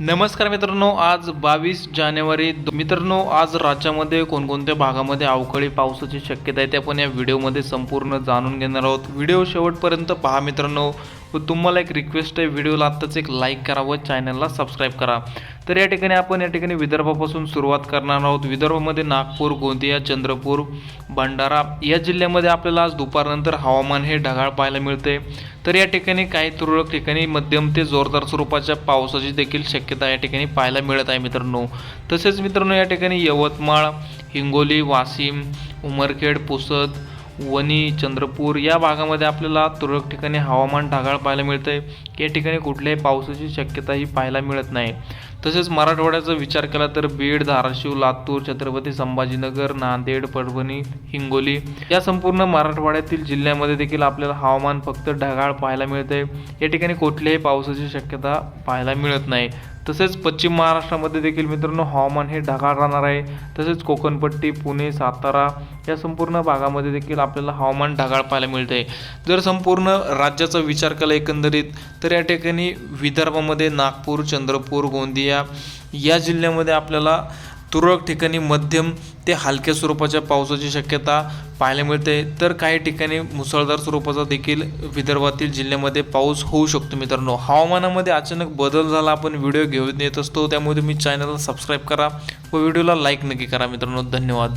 नमस्कार मित्रांनो आज बावीस जानेवारी. मित्रांनो आज राज्यामध्ये कोणकोणत्या भागामध्ये अवकाळी पावसाची शक्यता आहे ते आपण या व्हिडिओमध्ये संपूर्ण जाणून घेणार आहोत. व्हिडिओ शेवटपर्यंत पहा मित्रांनो. व तुम्हाला एक रिक्वेस्ट आहे व्हिडिओला आत्ताच एक लाईक करा व चॅनलला सबस्क्राईब करा. तर या ठिकाणी आपण या ठिकाणी विदर्भापासून सुरुवात करणार आहोत. विदर्भामध्ये नागपूर गोंदिया चंद्रपूर भंडारा या जिल्ह्यामध्ये आपल्याला आज दुपारनंतर हवामान हे ढगाळ पाहायला मिळते. तर या ठिकाणी काही तुरळक ठिकाणी मध्यम ते जोरदार स्वरूपाच्या पावसाची देखील शक्यता या ठिकाणी पाहायला मिळत आहे मित्रांनो. तसेच मित्रांनो या ठिकाणी यवतमाळ हिंगोली वाशिम उमरखेड पुसद वणी चंद्रपूर या भागामध्ये आपल्याला तुरळक ठिकाणी हवामान ढगाळ पाहायला मिळतं आहे या ठिकाणी कुठल्याही पावसाची शक्यताही पाहायला मिळत नाही. तसेच मराठवाड्याचा विचार केला तर बीड धाराशिव लातूर छत्रपती संभाजीनगर नांदेड परभणी हिंगोली या संपूर्ण मराठवाड्यातील जिल्ह्यामध्ये देखील आपल्याला हवामान फक्त ढगाळ पाहायला मिळते या ठिकाणी कुठल्याही पावसाची शक्यता पाहायला मिळत नाही. तसेच पश्चिम महाराष्ट्रामध्ये देखील मित्रांनो हवामान हे ढगाळ राहणार आहे. तसेच कोकणपट्टी पुणे सातारा या संपूर्ण भागामध्ये देखील आपल्याला हवामान ढगाळ पाहायला मिळते जर संपूर्ण राज्याचा विचार केला एकंदरीत तर या ठिकाणी विदर्भामध्ये नागपूर चंद्रपूर गोंदिया या जिल्ह्यामध्ये आपल्याला तुरळक ठिकाणी मध्यम ते हलक्या स्वरूपाच्या पावसाची शक्यता पाहायला मिळते. तर काही ठिकाणी मुसळधार स्वरूपाचा देखील विदर्भातील जिल्ह्यामध्ये पाऊस होऊ शकतो मित्रांनो. हवामानामध्ये अचानक बदल झाला आपण व्हिडिओ घेऊन येत असतो. त्यामुळे तुम्ही चॅनलला सबस्क्राईब करा व व्हिडिओला लाईक नक्की करा मित्रांनो. धन्यवाद.